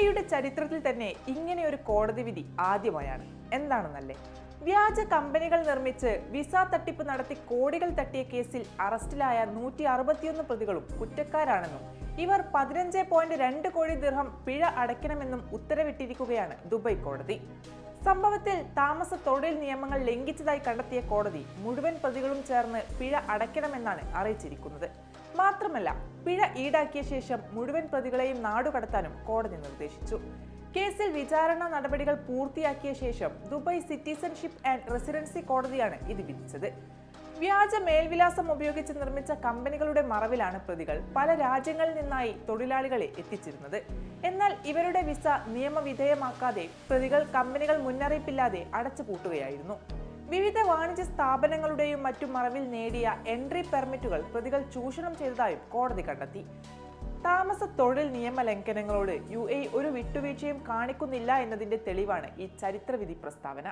എയുടെ ചരിത്രത്തിൽ തന്നെ ഇങ്ങനെ ഒരു കോടതി വിധി ആദ്യമായാണ്. എന്താണെന്നല്ലേ? വ്യാജ കമ്പനികൾ നിർമ്മിച്ച് വിസ തട്ടിപ്പ് നടത്തി കോടികൾ തട്ടിയ കേസിൽ അറസ്റ്റിലായ നൂറ്റി അറുപത്തിയൊന്ന് പ്രതികളും കുറ്റക്കാരാണെന്നും ഇവർ പതിനഞ്ച് പോയിന്റ് രണ്ട് കോടി ദിർഹം പിഴ അടയ്ക്കണമെന്നും ഉത്തരവിട്ടിരിക്കുകയാണ് ദുബായ് കോടതി. സംഭവത്തിൽ താമസ തൊഴിൽ നിയമങ്ങൾ ലംഘിച്ചതായി കണ്ടെത്തിയ കോടതി മുഴുവൻ പ്രതികളും ചേർന്ന് പിഴ അടയ്ക്കണമെന്നാണ് അറിയിച്ചിരിക്കുന്നത്. മാത്രമല്ല പിഴ ഈടാക്കിയ ശേഷം മുഴുവൻ പ്രതികളെയും നാടുകടത്താനും കോടതി നിർദ്ദേശിച്ചു. കേസിൽ വിചാരണ നടപടികൾ പൂർത്തിയാക്കിയ ശേഷം ദുബായ് സിറ്റിസൺഷിപ്പ് ആൻഡ് റെസിഡൻസി കോടതിയാണ് ഇത് വിധിച്ചത്. വ്യാജ മേൽവിലാസം ഉപയോഗിച്ച് നിർമ്മിച്ച കമ്പനികളുടെ മറവിലാണ് പ്രതികൾ പല രാജ്യങ്ങളിൽ നിന്നായി തൊഴിലാളികളെ എത്തിച്ചിരുന്നത്. എന്നാൽ ഇവരുടെ വിസ നിയമവിധേയമാക്കാതെ പ്രതികൾ കമ്പനികൾ മുന്നറിയിപ്പില്ലാതെ അടച്ചുപൂട്ടുകയായിരുന്നു. വിവിധ വാണിജ്യ സ്ഥാപനങ്ങളുടെയും മറ്റും മറവിൽ നേടിയ എൻട്രി പെർമിറ്റുകൾ പ്രതികൾ ചൂഷണം ചെയ്തതായും കോടതി കണ്ടെത്തി. താമസ തൊഴിൽ നിയമ ലംഘനങ്ങളോട് യു എ ഒരു വിട്ടുവീഴ്ചയും കാണിക്കുന്നില്ല എന്നതിന്റെ തെളിവാണ് ഈ ചരിത്രവിധി പ്രസ്താവന.